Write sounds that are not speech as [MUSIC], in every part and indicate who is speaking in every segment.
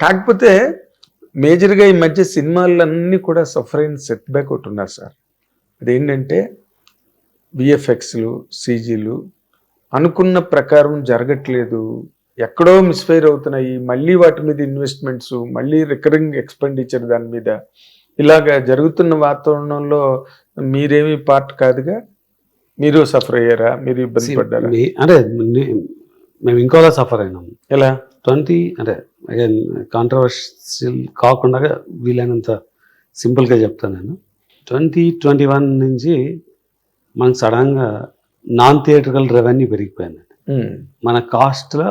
Speaker 1: కాకపోతే మేజర్గా ఈ మధ్య సినిమాలన్నీ కూడా సఫర్ అయిన సెట్ బ్యాక్ ఒకటి ఉన్నారు సార్. అదేంటంటే విఎఫ్ఎక్స్లు సీజీలు అనుకున్న ప్రకారం జరగట్లేదు. ఎక్కడో మిస్ఫైర్ అవుతున్నాయి. మళ్ళీ వాటి మీద ఇన్వెస్ట్మెంట్స్ మళ్ళీ రికరింగ్ ఎక్స్పెండిచర్ దాని మీద. ఇలాగా జరుగుతున్న వాతావరణంలో మీరేమి పార్ట్ కాదుగా? మీరు సఫర్ అయ్యారా? మీరు ఇబ్బంది పడ్డారా?
Speaker 2: అంటే మేము ఇంకోలా సఫర్ అయినాము
Speaker 1: ఎలా?
Speaker 2: ట్వంటీ అంటే అగైన్ కాంట్రవర్షియల్ కాకుండా వీలైనంత సింపుల్గా చెప్తాను నేను. ట్వంటీ ట్వంటీ వన్ నుంచి మనకు సడన్గా నాన్ థియేటర్కల్ రెవెన్యూ పెరిగిపోయింది.
Speaker 1: ఉమ్,
Speaker 2: మన కాస్ట్లో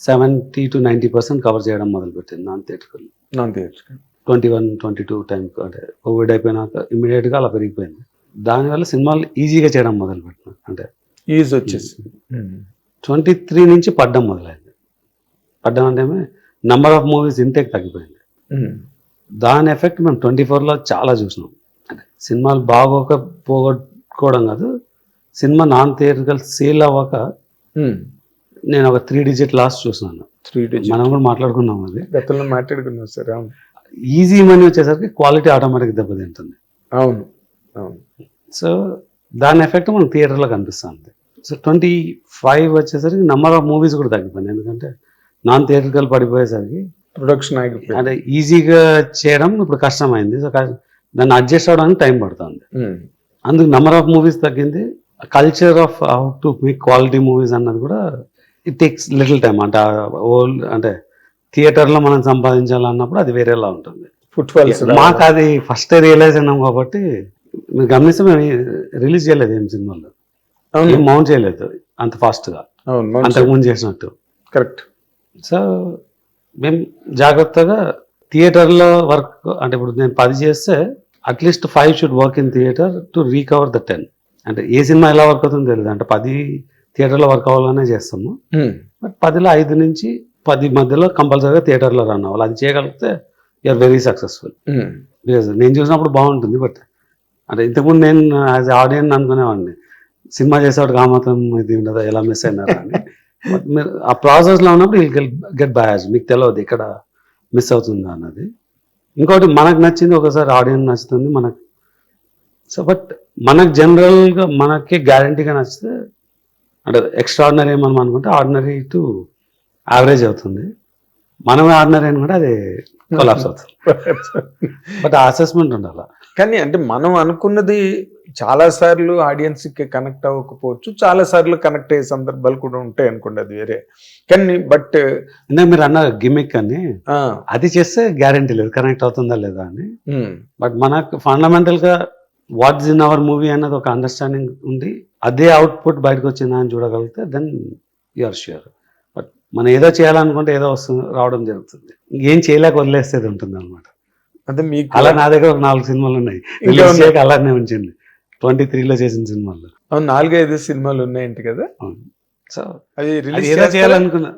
Speaker 2: seventy to ninety percent cover చేయడం మొదలుపెట్టింది non theatrical
Speaker 1: non theatre
Speaker 2: twenty one twenty two time అంటే కోవిడ్ అయిపోయినాక ఇమీడియట్గా అలా పెరిగిపోయింది. దానివల్ల సినిమాలు ఈజీగా చేయడం మొదలుపెట్టిన అంటే
Speaker 1: ఈజ్ వచ్చేసింది. ఉమ్,
Speaker 2: ట్వంటీ త్రీ నుంచి పడ్డం మొదలైంది. పడ్డం అంటే నెంబర్ ఆఫ్ మూవీస్ ఇంటేక్ తగ్గిపోయింది.
Speaker 1: ఉమ్,
Speaker 2: దాని ఎఫెక్ట్ మేము ట్వంటీ ఫోర్లో చాలా చూసినాం. అంటే సినిమాలు బాగోక పోగొట్టుకోవడం కాదు సినిమా నాన్ థియేటర్కల్ సేల్ అవ్వక
Speaker 1: ఉమ్.
Speaker 2: నేను ఒక త్రీ డిజిట్ లాస్ చూసినాను.
Speaker 1: త్రీ డేస్
Speaker 2: మనం కూడా మాట్లాడుకున్నాం అది.
Speaker 1: గతంలో మాట్లాడుకున్నాం సార్ అవును.
Speaker 2: ఈజీ మనీ వచ్చేసరికి క్వాలిటీ ఆటోమేటిక్ దెబ్బతింటుంది.
Speaker 1: అవును అవును.
Speaker 2: సో దాని ఎఫెక్ట్ మనకు థియేటర్లో కనిపిస్తుంది. సో ట్వంటీ ఫైవ్ వచ్చేసరికి నెంబర్ ఆఫ్ మూవీస్ కూడా తగ్గిపోయింది. ఎందుకంటే నాన్ థియేటర్కల్ పడిపోయేసరికి
Speaker 1: ప్రొడక్షన్
Speaker 2: అంటే ఈజీగా చేయడం ఇప్పుడు కష్టమైంది. సో దాన్ని అడ్జస్ట్ అవడానికి టైం పడుతుంది.
Speaker 1: ఉమ్,
Speaker 2: అందుకు నెంబర్ ఆఫ్ మూవీస్ తగ్గింది. Culture of how to make quality movies అన్నది కూడా ఇట్ టేక్స్ లిటిల్ టైం అంటే ఓల్డ్ అంటే థియేటర్లో మనం సంపాదించాలన్నప్పుడు అది వేరేలా ఉంటుంది.
Speaker 1: ఫుట్ ఫాల్స్
Speaker 2: మాకు అది ఫస్ట్ రియలైజ్ అయినాం కాబట్టి మీరు గమనిస్తే మేము రిలీజ్ చేయలేదు ఏం సినిమాలో. మౌంట్ చేయలేదు అంత ఫాస్ట్గా అంతకుముందు చేసినట్టు.
Speaker 1: కరెక్ట్
Speaker 2: సో మేము జాగ్రత్తగా థియేటర్లో వర్క్ అంటే ఇప్పుడు నేను పది చేస్తే at least five should work in theatre to recover the ten. అంటే ఏ సినిమా ఎలా వర్క్ అవుతుందో తెలియదు అంటే పది థియేటర్లో వర్క్ అవ్వాలనే చేస్తాము. బట్ పదిలో ఐదు నుంచి పది మధ్యలో కంపల్సరీగా థియేటర్లో రన్ అవ్వాలి. అది చేయగలిగితే యూఆర్ వెరీ సక్సెస్ఫుల్. బికాజ్ నేను చూసినప్పుడు బాగుంటుంది. బట్ అంటే ఇంతకుముందు నేను యాజ్ ఆడియన్స్ అనుకునేవాడిని. సినిమా చేసేవాడికి ఆ మాత్రం ఇది ఉండదు? ఎలా మిస్ అయినారా అని. మీరు ఆ ప్రాసెస్లో ఉన్నప్పుడు విల్ గెట్ బయాజ్ మీకు తెలియదు ఇక్కడ మిస్ అవుతుందా అన్నది. ఇంకోటి మనకు నచ్చింది ఒకసారి ఆడియన్స్ నచ్చుతుంది మనకు. సో బట్ మనకు జనరల్గా మనకి గ్యారంటీగా నచ్చితే అంటే ఎక్స్ట్రాడినరీ మనం అనుకుంటే ఆర్డినరీ టు యావరేజ్ అవుతుంది. మనమే ఆర్డినరీ అనుకుంటే అది కొలాప్స్ [LAUGHS] అవుతుంది. బట్ ఆ అసెస్మెంట్ ఉండాలి.
Speaker 1: కానీ అంటే మనం అనుకున్నది చాలా సార్లు ఆడియన్స్కి కనెక్ట్ అవ్వకపోవచ్చు చాలా సార్లు కనెక్ట్ అయ్యే సందర్భాలు కూడా ఉంటాయి అనుకోండి అది వేరే. కానీ బట్
Speaker 2: మీరు అన్నారు గిమిక్ అని అది చేస్తే గ్యారంటీ లేదు కనెక్ట్ అవుతుందా లేదా అని. బట్ మనకు ఫండమెంటల్గా వాట్స్ ఇన్ అవర్ మూవీ అన్నది ఒక అండర్స్టాండింగ్ ఉంది అదే అవుట్పుట్ బయటకు వచ్చిందా అని చూడగలిగితే దెన్ ఆర్ ష్యూర్ బట్ మనం ఏదో చేయాలనుకుంటే ఏదో వస్తుంది రావడం జరుగుతుంది. ఏం చేయలేక వదిలేసేది ఉంటుంది అనమాట
Speaker 1: అంటే మీకు
Speaker 2: అలా నా దగ్గర ఒక నాలుగు సినిమాలు ఉన్నాయి.
Speaker 1: ఇంకా
Speaker 2: రిలీజ్
Speaker 1: ఉన్నాయి.
Speaker 2: చేయక అలానే ఉంచింది. ట్వంటీ త్రీలో చేసిన సినిమాలు.
Speaker 1: నాలుగైదు సినిమాలు ఉన్నాయంట కదా?
Speaker 2: సో
Speaker 1: అవి
Speaker 2: అది
Speaker 1: రిలీజ్
Speaker 2: ఏదో చేయాలనుకున్నా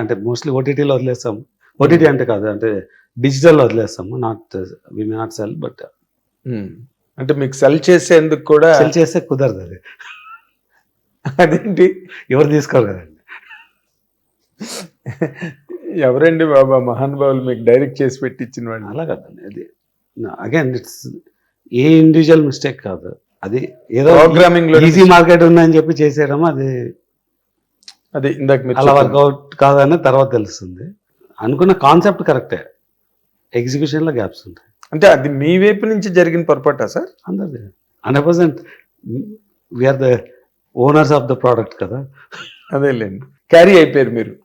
Speaker 2: అంటే మోస్ట్లీ ఓటీటీలో వదిలేస్తాము. ఓటీటీ అంటే కాదు అంటే digital వదిలేస్తాము. Not we may not sell but
Speaker 1: అంటే మీకు సెల్ చేసేందుకు కూడా
Speaker 2: సెల్ చేస్తే కుదరదు అది.
Speaker 1: అదేంటి?
Speaker 2: ఎవరు తీసుకోరు కదండి
Speaker 1: ఎవరండి బాబా? మహానుభావులు మీకు డైరెక్ట్ చేసి పెట్టించిన వాళ్ళు.
Speaker 2: అలా కదండి. అది again it's a individual mistake కాదు. అది ఏదో
Speaker 1: ప్రోగ్రామింగ్లో
Speaker 2: ఈజీ మార్కెట్ ఉందని చెప్పి చేసేయడం అది
Speaker 1: అదే ఇందాక మీరు
Speaker 2: అలా వర్కౌట్ కాదని తర్వాత తెలుస్తుంది. అనుకున్న కాన్సెప్ట్ కరెక్టే ఎగ్జిక్యూషన్లో గ్యాప్స్ ఉంటాయి.
Speaker 1: అంటే అది మీ వైపు నుంచి జరిగిన పొరపాటా సార్?
Speaker 2: అందరిది. Hundred percent we are the owners of the product కదా.
Speaker 1: అదేలేండి. క్యారీ అయిపోయారు మీరు.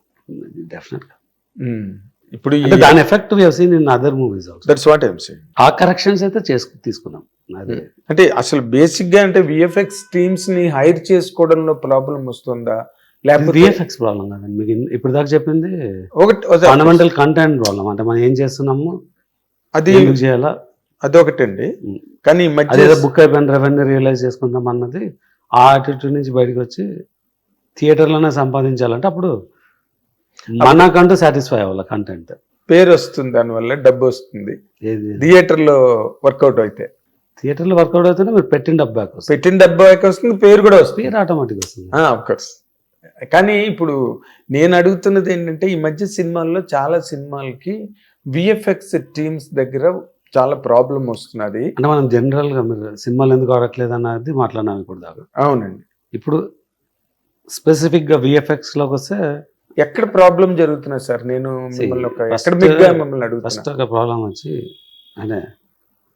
Speaker 2: Definite
Speaker 1: um. ఇప్పుడు
Speaker 2: దాని effect we seen in other movies
Speaker 1: that's what I'm saying
Speaker 2: ఆ కరెక్షన్స్ అయితే చేసుకు తీసుకున్నాం. అదే.
Speaker 1: అంటే అసలు బేసిక్గా అంటే విఎఫ్ఎక్స్ టీమ్స్ని హైర్ చేసుకోవడంలో ప్రాబ్లం వస్తుందా? లేకపోతే
Speaker 2: విఎఫ్ఎక్స్ ప్రాబ్లం కాదండి. మీకు ఇప్పుడు దాకా చెప్పింది
Speaker 1: ఒకటి
Speaker 2: ఫండమెంటల్ కంటెంట్ ప్రాబ్లం అంటే మనం ఏం చేస్తున్నాము?
Speaker 1: అది
Speaker 2: ఎందుకు చేయాలా?
Speaker 1: అదొకటండి. కానీ మధ్య
Speaker 2: బుక్ అయిపోయిన రెవెన్యూ రియలైజ్ చేసుకుందాం అన్నది ఆ యాటిట్యూడ్ నుంచి బయటకు వచ్చి థియేటర్లోనే సంపాదించాలంటే అప్పుడు మనకంటూ సాటిస్ఫై అవ్వాలి కంటెంట్
Speaker 1: పేరు వస్తుంది దానివల్ల డబ్బు వస్తుంది
Speaker 2: ఏది?
Speaker 1: థియేటర్లో వర్కౌట్ అయితే.
Speaker 2: థియేటర్లో వర్కౌట్ అవుతేనే మీరు పెట్టిన డబ్బు
Speaker 1: పెట్టిన డబ్బు వస్తుంది పేరు కూడా వస్తుంది.
Speaker 2: పేరు ఆటోమేటిక్ వస్తుంది.
Speaker 1: కోర్స్ కానీ ఇప్పుడు నేను అడుగుతున్నది ఏంటంటే ఈ మధ్య సినిమాల్లో చాలా సినిమాలకి విఎఫ్ఎక్స్ టీమ్స్ దగ్గర చాలా ప్రాబ్లం వస్తున్నది.
Speaker 2: అంటే మనం జనరల్గా మీరు సినిమాలు ఎందుకు ఆడట్లేదు అన్నది మాట్లాడినాం ఇప్పుడు దాకా
Speaker 1: అవునండి.
Speaker 2: ఇప్పుడు స్పెసిఫిక్గా విఎఫ్ఎక్స్లోకి వస్తే
Speaker 1: ఎక్కడ ప్రాబ్లం జరుగుతున్నది సార్? నేను మిమ్మల్ని ఒక అడుగుతున్నా.
Speaker 2: ఫస్ట్ ఒక ప్రాబ్లం వచ్చి అంటే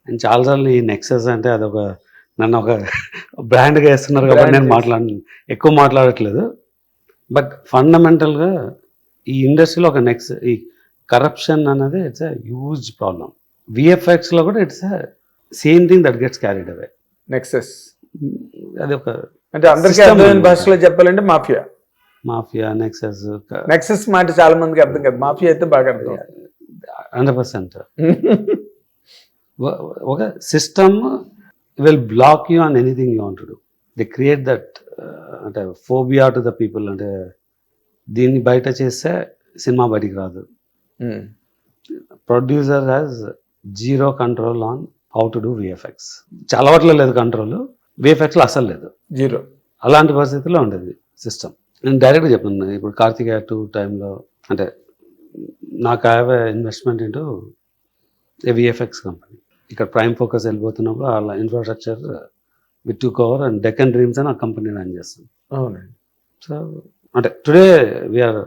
Speaker 2: నేను చాలాసార్లు ఈ నెక్సెస్ అంటే అదొక నన్ను ఒక బ్రాండ్గా వేస్తున్నారు కాబట్టి నేను మాట్లాడ ఎక్కువ మాట్లాడట్లేదు. బట్ ఫండమెంటల్గా ఈ ఇండస్ట్రీలో ఒక నెక్స్ట్ ఈ కరప్షన్ అనేది ఇట్స్ అ హ్యూజ్ ప్రాబ్లం విఎఫ్ఎక్స్లో కూడా it's a same thing that gets carried away
Speaker 1: nexus
Speaker 2: అది ఒక
Speaker 1: అంటే అందరికీ
Speaker 2: System
Speaker 1: అర్థమైన
Speaker 2: ఉంది.
Speaker 1: భాషలో చెప్పాలంటే మాఫియా
Speaker 2: మాఫియా నెక్సెస్
Speaker 1: నెక్సెస్ మాట చాలా మందికి అర్థం కాదు. మాఫియా అయితే బాగా అర్థం
Speaker 2: హండ్రెడ్ పర్సెంట్. [LAUGHS] ఒక system will block you on anything you want do. The create that అంటే ఫోబియా టు ద పీపుల్ అంటే దీన్ని బయట చేస్తే సినిమా బయటికి రాదు.
Speaker 1: ఉమ్.
Speaker 2: Producer has zero control on how to do VFX చాలా వాటిలో లేదు కంట్రోల్. విఎఫ్ఎక్స్లో అసలు లేదు.
Speaker 1: జీరో.
Speaker 2: అలాంటి పరిస్థితుల్లో ఉండేది సిస్టమ్. నేను డైరెక్ట్గా చెప్పాను ఇప్పుడు కార్తికేయ టూ టైంలో అంటే నాకు have investment into a VFX company ఇక్కడ ప్రైమ్ ఫోకస్ వెళ్ళిపోతున్నప్పుడు వాళ్ళ infrastructure with to cover and Deccan Dreams అని ఆ కంపెనీ రన్ చేస్తాం.
Speaker 1: అవునండి.
Speaker 2: సో అంటే today we're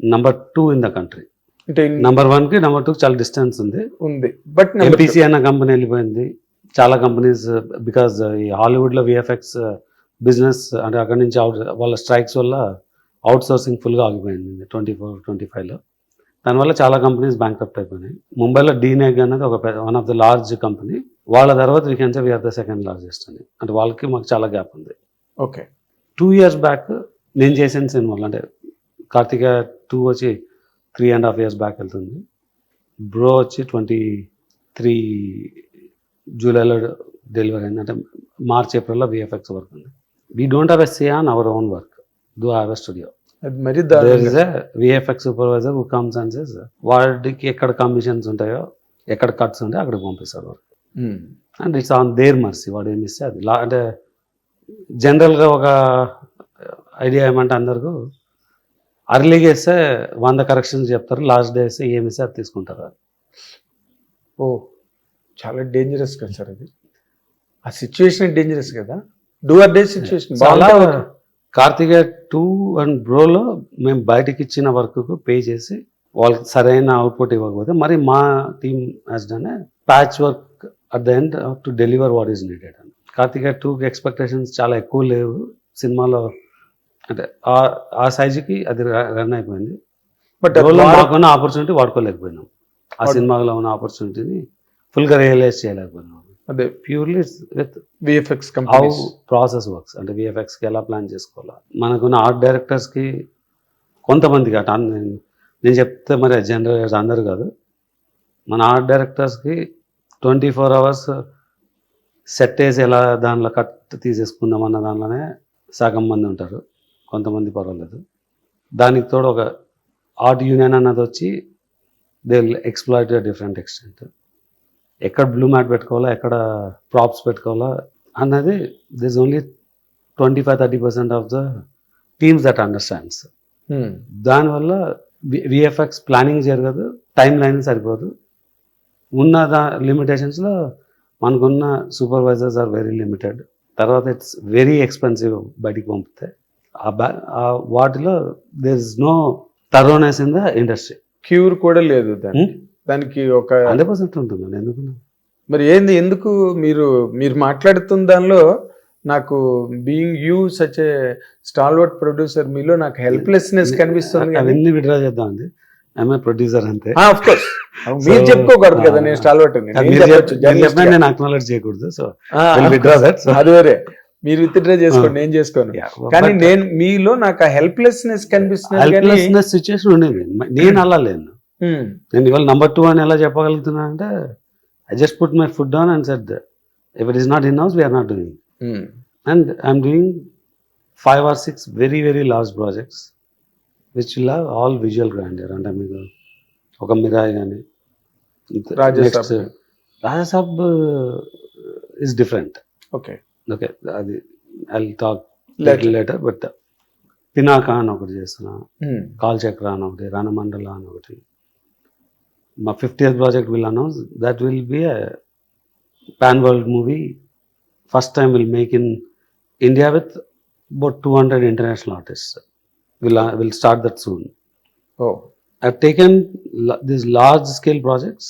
Speaker 2: number two in the country
Speaker 1: అంటే
Speaker 2: నంబర్ వన్కి నెంబర్ టూకి చాలా డిస్టెన్స్ ఉంది.
Speaker 1: ఉంది. బట్
Speaker 2: ఎంపీసీ అన్న కంపెనీ వెళ్ళిపోయింది. చాలా కంపెనీస్ బికాజ్ ఈ హాలీవుడ్లో విఎఫ్ఎక్స్ బిజినెస్ అంటే అక్కడి నుంచి అవుట్ వాళ్ళ స్ట్రైక్స్ వల్ల అవుట్ సోర్సింగ్ ఫుల్గా ఆగిపోయింది ట్వంటీ ఫోర్ ట్వంటీ ఫైవ్లో. దానివల్ల చాలా కంపెనీస్ బ్యాంక్రప్ట్ అయిపోయినాయి. ముంబైలో డీనేగ్ అనేది ఒక one of the large company. వాళ్ళ తర్వాత we can say we're the second largest అని. అంటే వాళ్ళకి మాకు చాలా గ్యాప్ ఉంది.
Speaker 1: ఓకే.
Speaker 2: టూ ఇయర్స్ బ్యాక్ నేను చేసిన సినిమాలు అంటే కార్తిక టూ వచ్చి three and half years back వెళ్తుంది. బ్రో వచ్చి ట్వంటీ త్రీ జూలైలో డెలివరీ అయింది. అంటే మార్చ్ ఏప్రిల్లో విఎఫ్ఎక్స్ వర్క్ ఉంది. We don't have a say on our own work do have a studio
Speaker 1: అది మరి
Speaker 2: there is a VFX supervisor who comes and says వాడికి ఎక్కడ కమిషన్స్ ఉంటాయో ఎక్కడ కట్స్ ఉంటాయో అక్కడికి పంపిస్తాడు work and it's on their mercy వాడు ఏమి ఇస్తే అది. లా అంటే జనరల్గా ఒక ఐడియా ఏమంటే అందరికీ అర్లీగా వేస్తే వంద కరెక్షన్స్ చెప్తారు లాస్ట్ డే వేస్తే ఏమి ఇస్తే అది తీసుకుంటారు
Speaker 1: ఓ చాలా డేంజరస్ కదా సార్ అది. ఆ సిచ్యువేషన్ డేంజరస్ కదా? డూ ఆర్ డే సిచ్యువేషన్
Speaker 2: చాలా కార్తికేయ టూ అండ్ బ్రోలో మేము బయటకి ఇచ్చిన వర్క్కు పే చేసి వాళ్ళకి సరైన అవుట్పుట్ ఇవ్వకపోతే మరి మా team has done patch work at the end to deliver what is needed అని కార్తికేయ టూకి ఎక్స్పెక్టేషన్స్ చాలా ఎక్కువ లేవు. సినిమాలో అంటే ఆ- సైజుకి అది రన్ అయిపోయింది.
Speaker 1: బట్
Speaker 2: మాకున్న ఆపర్చునిటీ వాడుకోలేకపోయినాం. ఆ సినిమాలో ఉన్న ఆపర్చునిటీని ఫుల్గా రియలైజ్ చేయలేకపోయినాం.
Speaker 1: అదే
Speaker 2: purely
Speaker 1: with
Speaker 2: VFX
Speaker 1: how
Speaker 2: process works అంటే విఎఫ్ఎక్స్కి ఎలా ప్లాన్ చేసుకోవాలా? మనకున్న ఆర్ట్ డైరెక్టర్స్కి కొంతమందికి అట నేను నేను చెప్తే మరి జనరల్ అందరు కాదు. మన ఆర్ట్ డైరెక్టర్స్కి ట్వంటీ ఫోర్ అవర్స్ సెట్ వేసి ఎలా దానిలో కట్ తీసేసుకుందాం అన్న దానిలోనే సగం మంది ఉంటారు. కొంతమంది పర్వాలేదు. దానికి తోడు ఒక ఆర్ట్ యూనియన్ అన్నది వచ్చి దే ఎక్స్ప్లాయిట్ డిఫరెంట్ ఎక్స్టెంట్ ఎక్కడ బ్లూ మ్యాట్ పెట్టుకోవాలా ఎక్కడ ప్రాప్స్ పెట్టుకోవాలా అన్నది this only twenty five thirty percent of the teams that
Speaker 1: understands.
Speaker 2: దానివల్ల విఎఫ్ఎక్స్ ప్లానింగ్ జరగదు టైం లైన్ సరిపోదు. ఉన్న దా లిమిటేషన్స్లో మనకున్న సూపర్వైజర్స్ ఆర్ వెరీ లిమిటెడ్ తర్వాత ఇట్స్ వెరీ ఎక్స్పెన్సివ్ బయటికి పంపితే. ఆ వాటిలో there is no thoroughness in the industry
Speaker 1: cure కూడా లేదు దానికి.
Speaker 2: Hmm?
Speaker 1: దానికి ఒక
Speaker 2: హండ్రెడ్ పర్సెంట్ ఉంటుందండి ఎందుకు?
Speaker 1: మరి ఏంది ఎందుకు మీరు మీరు మాట్లాడుతున్న దానిలో నాకు being you such a stalwart producer మీలో నాకు హెల్ప్లెస్నెస్ కనిపిస్తుంది కానీ
Speaker 2: అవన్నీ విడ్రా చేద్దాం అండి. ప్రొడ్యూసర్ అంతే.
Speaker 1: ఆఫ్ కోర్స్ [LAUGHS] మీరు చెప్పుకోకూడదు కదా నేను
Speaker 2: చెప్పినా నేను అక్నాలెడ్జ్ చేయకూడదు సో విడ్రా దట్
Speaker 1: అది వేరే. మీరు విత్డ్రా చేసుకోండి నేను చేసుకోను. కానీ నేను మీలో నాకు ఆ హెల్ప్లెస్నెస్ కనిపిస్తుంది కానీ
Speaker 2: హెల్ప్లెస్నెస్ సిచ్యువేషన్ ఉండేది. నేను అలా లేను.
Speaker 1: Hmm.
Speaker 2: నేను ఇవాళ నంబర్ టూ అని ఎలా చెప్పగలుగుతున్నా అంటే I just put my foot down and set if it is not in house we're not doing
Speaker 1: Hmm.
Speaker 2: And I'm doing five or six very very large projects which will have all visual grandeur అంటే మీకు ఒక మిరాయి కానీ Raja Saab. Raja Saab
Speaker 1: is
Speaker 2: different okay. Okay అది I talk
Speaker 1: Later.
Speaker 2: Later but Pinaka అని ఒకటి చేస్తున్నా.
Speaker 1: ఉమ్,
Speaker 2: call చక్ర అని ఒకటి రణమండల అని ఒకటి. మా fiftieth project will announce that will be pan world movie first time will make in India with about two hundred international artist will will start that soon
Speaker 1: oh
Speaker 2: I've taken la- these large scale projects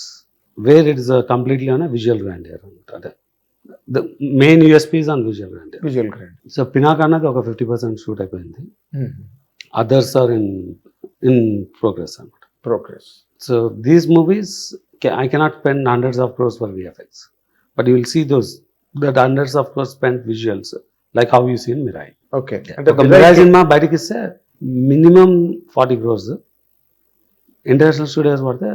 Speaker 2: where it is uh, completely on a visual grandeur. అంటే The main USP is on visual grandeur.
Speaker 1: Visual grand
Speaker 2: so Pinak అన్నది ఒక fifty percent shoot అయిపోయింది others are in in progress అనమాట
Speaker 1: progress
Speaker 2: So these movies I cannot spend hundreds of crores for VFX but you will see those that hundreds of crores spend visuals like how you seen Mirai
Speaker 1: okay
Speaker 2: ఒక Mirai cinema బయటకి ఇస్తే minimum forty crores international studios పడితే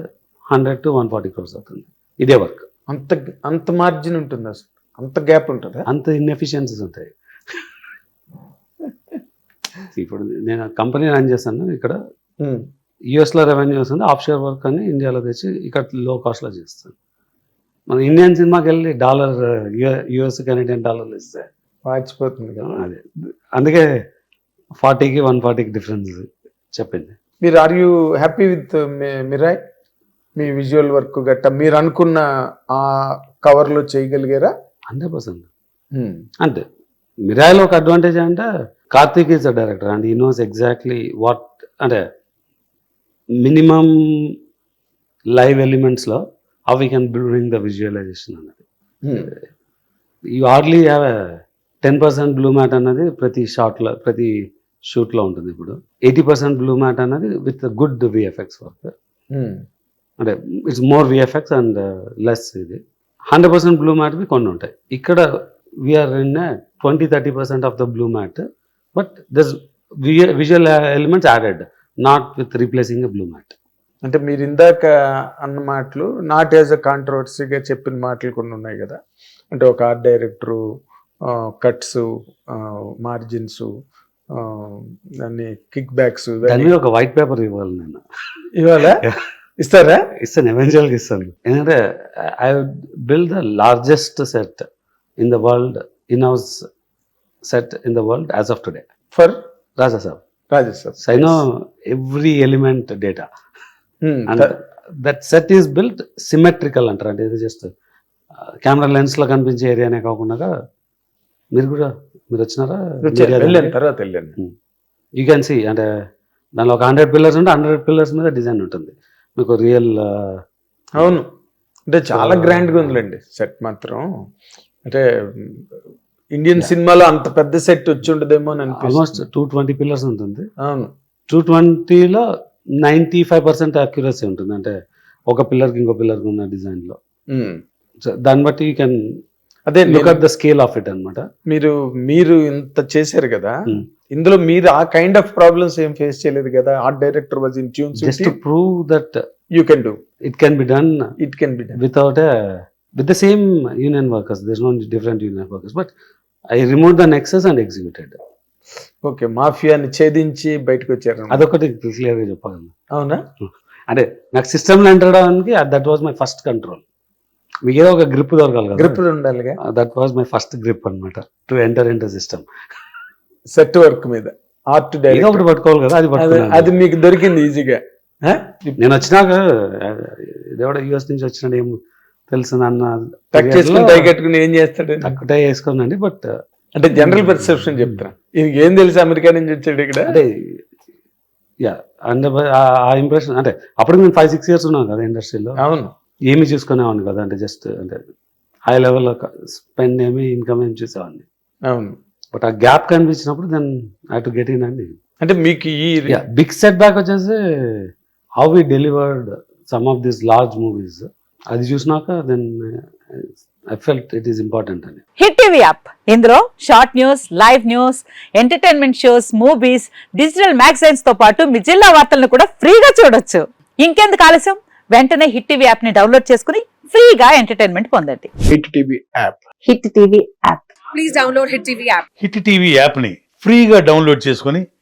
Speaker 2: hundred to one forty crores అవుతుంది. ఇదే work
Speaker 1: అంత అంత margin ఉంటుంది అసలు. అంత గ్యాప్ ఉంటుందా?
Speaker 2: అంత ఇన్ఎఫిషియన్సీస్ ఉంటాయి. [LAUGHS] ఇప్పుడు నేను కంపెనీ రన్ చేస్తాను ఇక్కడ.
Speaker 1: ఉమ్,
Speaker 2: యూఎస్లో రెవెన్యూ వస్తుంది ఆఫ్షోర్ వర్క్ అని ఇండియాలో తెచ్చి ఇక్కడ లో కాస్ట్లో చేస్తాను మన ఇండియన్ సినిమాకి వెళ్ళి డాలర్ యుఎస్ కెనడియన్ డాలర్లు ఇస్తే.
Speaker 1: వాచిపోతుంది కదా.
Speaker 2: అదే. అందుకే ఫార్టీకి వన్ ఫార్టీకి డిఫరెన్స్ చెప్పింది.
Speaker 1: మీరు are you happy with Mirai me visual work గట్ట మీరు అనుకున్న ఆ కవర్లో చేయగలిగారా?
Speaker 2: హండ్రెడ్ పర్సెంట్
Speaker 1: ఉమ్,
Speaker 2: అంతే మిరాయిలో ఒక అడ్వాంటేజ్ అంటే Karthik is the director and he knows exactly what అంటే minimum live ఎలిమెంట్స్లో how we can bring the visualisation అన్నది
Speaker 1: ఉమ్,
Speaker 2: you hardly have ten percent blue mat అన్నది ప్రతి షాట్లో ప్రతి షూట్లో ఉంటుంది ఇప్పుడు. ఎయిటీ పర్సెంట్ బ్లూ మ్యాట్ అన్నది విత్ గుడ్ విఎఫ్ఎక్స్ వర్క్ అంటే it's more VFX and less ఇది. హండ్రెడ్ పర్సెంట్ బ్లూ మ్యాట్వి కొన్ని ఉంటాయి. ఇక్కడ we're in twenty thirty percent of the blue mat but this visual elements added not with replacing blue mat
Speaker 1: అంటే మీరు ఇందాక అన్న మాటలు నాట్ యాజ్ అ కాంట్రవర్సీగా చెప్పిన మాటలు కొన్ని ఉన్నాయి కదా. అంటే ఒక ఆర్ట్ డైరెక్టరు కట్స్ మార్జిన్స్ దాన్ని కిక్ బ్యాక్స్
Speaker 2: ఒక వైట్ పేపర్ ఇవ్వాలి నేను.
Speaker 1: ఇవాళ ఇస్తారా?
Speaker 2: ఇస్తాను ఎవెన్చువల్గా ఇస్తాను. ఎందుకంటే I build the largest set in the world in house set in the world as of today
Speaker 1: for
Speaker 2: Raja Saab.
Speaker 1: Rajasthan
Speaker 2: so I know every element data and that set is built symmetrical అంటారు. అంటే ఇది just camera లెన్స్లో కనిపించే ఏరియానే కాకుండా మీరు కూడా మీరు వచ్చినారా?
Speaker 1: వెళ్ళాను తర్వాత వెళ్ళాను.
Speaker 2: యూ క్యాన్ సీ అంటే దానిలో ఒక హండ్రెడ్ పిల్లర్స్ ఉంటే హండ్రెడ్ పిల్లర్స్ మీద డిజైన్ ఉంటుంది. మీకు రియల్
Speaker 1: అవును. అంటే చాలా గ్రాండ్గా ఉందిలేండి సెట్ మాత్రం. అంటే ఇండియన్ సినిమాలో అంత పెద్ద సెట్ వచ్చి ఉండదేమో అని
Speaker 2: ఆల్మోస్ట్ టూ ట్వంటీ పిల్లర్స్ ఉంటుంది.
Speaker 1: అవును.
Speaker 2: టూ ట్వంటీలో నైంటీ ఫైవ్ పర్సెంట్ అక్యురసీ ఉంటుంది. అంటే ఒక పిల్లర్కి ఇంకో పిల్లర్కి ఉన్న డిజైన్లో
Speaker 1: ఉమ్.
Speaker 2: సో దాన్ని బట్టి యూ కెన్
Speaker 1: అదే
Speaker 2: లుక్
Speaker 1: నేను-
Speaker 2: at the scale of it అనమాట
Speaker 1: మీరు మీరు ఇంత చేశారు కదా
Speaker 2: Hmm.
Speaker 1: ఇందులో మీరు ఆ కైండ్ ఆఫ్ ప్రాబ్లమ్స్ ఏం ఫేస్ చేయలేదు కదా? Art director was in tune
Speaker 2: just to prove that
Speaker 1: you can do
Speaker 2: it can be done
Speaker 1: it can be done
Speaker 2: without a with the same union workers there's no different union i removed the nexus and executed
Speaker 1: okay మాఫియాని ఛేదించి బయటకు వచ్చారు.
Speaker 2: అదొకటి క్లియర్గా చెప్పగలను
Speaker 1: అవునా?
Speaker 2: అంటే నాకు system enter అవడానికి that was my first control మీకు ఏదో ఒక గ్రిప్ దొరకాలి కదా.
Speaker 1: గ్రిప్ ఉండాలిగా.
Speaker 2: That was my first grip అన్నమాట. To enter in the system
Speaker 1: set work మీద ఆర్ట్ డైరెక్టర్
Speaker 2: ఒకటి పట్టుకోవాలి కదా అది
Speaker 1: అది మీకు దొరికింది ఈజీగా.
Speaker 2: నేను వచ్చినాక దేవుడ యూఎస్ నుంచి వచ్చినాడు ఏం తెలుసు అన్న
Speaker 1: టక్ చేసుకుని టై కట్టుకుని ఏం చేస్తాడు?
Speaker 2: తక్కువ వేసుకోనండి బట్
Speaker 1: అంటే జనరల్ పర్సెప్షన్ చెప్తాను ఇది ఏం తెలుసు అమెరికా నుంచి వచ్చాడు ఇక్కడ?
Speaker 2: అంటే యా అంటే ఆ- ఇంప్రెషన్ అంటే అప్పుడు నేను ఫైవ్ సిక్స్ ఇయర్స్ ఉన్నాను కదా ఇండస్ట్రీలో
Speaker 1: అవును.
Speaker 2: ఏమి చూసుకునేవాడిని కదా అంటే జస్ట్ అంటే హై లెవెల్ స్పెండ్ ఏమి ఇన్కమ్ ఏమి చూసేవాడిని.
Speaker 1: అవును.
Speaker 2: బట్ ఆ గ్యాప్ కనిపించినప్పుడు then I to get in అండి.
Speaker 1: అంటే మీకు ఈ
Speaker 2: బిగ్ సెట్ బ్యాక్ వచ్చేసి how we delivered some of this large movies అది చూసినాక then I felt it is important అని.
Speaker 3: Hit TV app. ఇందులో short news live news entertainment shows movies digital మ్యాగజైన్స్తో పాటు మీ జిల్లా వార్తలను కూడా ఫ్రీగా చూడొచ్చు. ఇంకెందుకు ఆలస్యం? వెంటనే హిట్ టీవీ యాప్ని డౌన్లోడ్ చేసుకుని ఫ్రీగా ఎంటర్టైన్మెంట్ పొందండి.
Speaker 1: Hit TV app.
Speaker 3: Hit TV app.
Speaker 4: Please download Hit TV app.
Speaker 5: Hit TV యాప్ని ఫ్రీగా డౌన్లోడ్ చేసుకొని